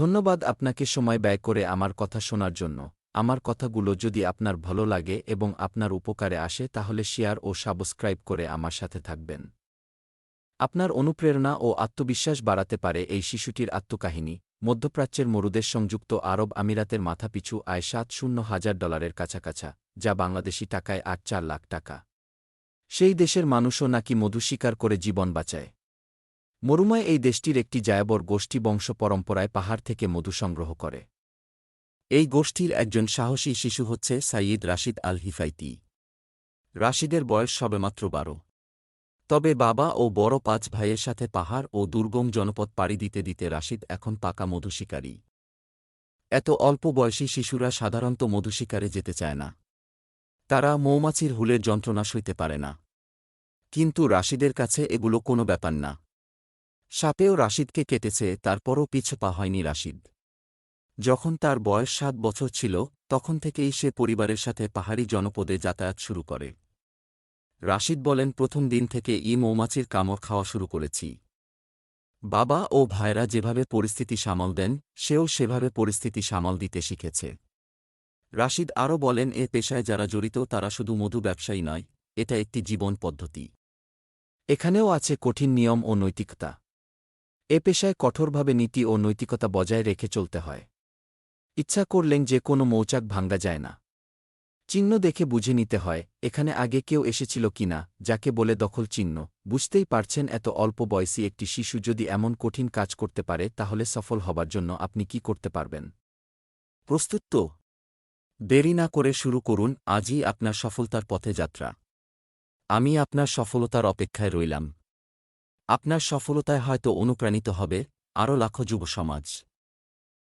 ধন্যবাদ আপনাকে সময় ব্যয় করে আমার কথা শোনার জন্য। আমার কথাগুলো যদি আপনার ভালো লাগে এবং আপনার উপকারে আসে তাহলে শেয়ার ও সাবস্ক্রাইব করে আমার সাথে থাকবেন। আপনার অনুপ্রেরণা ও আত্মবিশ্বাস বাড়াতে পারে এই শিশুটির আত্মকাহিনী। মধ্যপ্রাচ্যের মরুদেশ সংযুক্ত আরব আমিরাতের মাথাপিছু আয় সাত শূন্য হাজার ডলারের কাছাকাছা, যা বাংলাদেশি টাকায় আট চার লাখ টাকা। সেই দেশের মানুষও নাকি মধু শিকার করে জীবন বাঁচায়। মরুময় এই দেশটির একটি জায়াবর গোষ্ঠী বংশ পরম্পরায় পাহাড় থেকে মধু সংগ্রহ করে। এই গোষ্ঠীর একজন সাহসী শিশু হচ্ছে সাইয়িদ রাশিদ আল হিফাইতি। রাশিদের বয়স সবেমাত্র বারো। তবে বাবা ও বড় পাঁচ ভাইয়ের সাথে পাহাড় ও দুর্গম জনপদ পাড়ি দিতে দিতে রাশিদ এখন পাকা মধু শিকারী। এত অল্প বয়সী শিশুরা সাধারণত মধু শিকারে যেতে চায় না। তারা মৌমাছির হুলের যন্ত্রণা সইতে পারে না। কিন্তু রাশিদের কাছে এগুলো কোনো ব্যাপার না। সাপেও রাশিদকে কেটেছে, তারপরও পিছু পা হয়নি রাশিদ। যখন তার বয়স সাত বছর ছিল, তখন থেকেই সে পরিবারের সাথে পাহাড়ি জনপদে যাতায়াত শুরু করে। রাশিদ বলেন, প্রথম দিন থেকে ই মৌমাছির কামড় খাওয়া শুরু করেছি। বাবা ও ভাইরা যেভাবে পরিস্থিতি সামাল দেন, সেও সেভাবে পরিস্থিতি সামাল দিতে শিখেছে। রাশিদ আরও বলেন, এ পেশায় যারা জড়িত, তারা শুধু মধু ব্যবসায়ী নয়, এটা একটি জীবন পদ্ধতি। এখানেও আছে কঠিন নিয়ম ও নৈতিকতা। এ পেশায় কঠোরভাবে নীতি ও নৈতিকতা বজায় রেখে চলতে হয়। ইচ্ছা করলেন যে কোনো মৌচাক ভাঙ্গা যায় না। চিহ্ন দেখে বুঝে নিতে হয়, এখানে আগে কেউ এসেছিল কিনা যাকে বলে দখল চিহ্ন। বুঝতেই পারছেন এত অল্প বয়সী একটি শিশু যদি এমন কঠিন কাজ করতে পারে, তাহলে সফল হবার জন্য আপনি কি করতে পারবেন? প্রস্তুত তো? দেরি না করে শুরু করুন, আজই আপনার সফলতার পথে যাত্রা। আমি আপনার সফলতার অপেক্ষায় রইলাম। আপনার সফলতায় হয়তো অনুপ্রাণিত হবে আরও লাখো যুব সমাজ।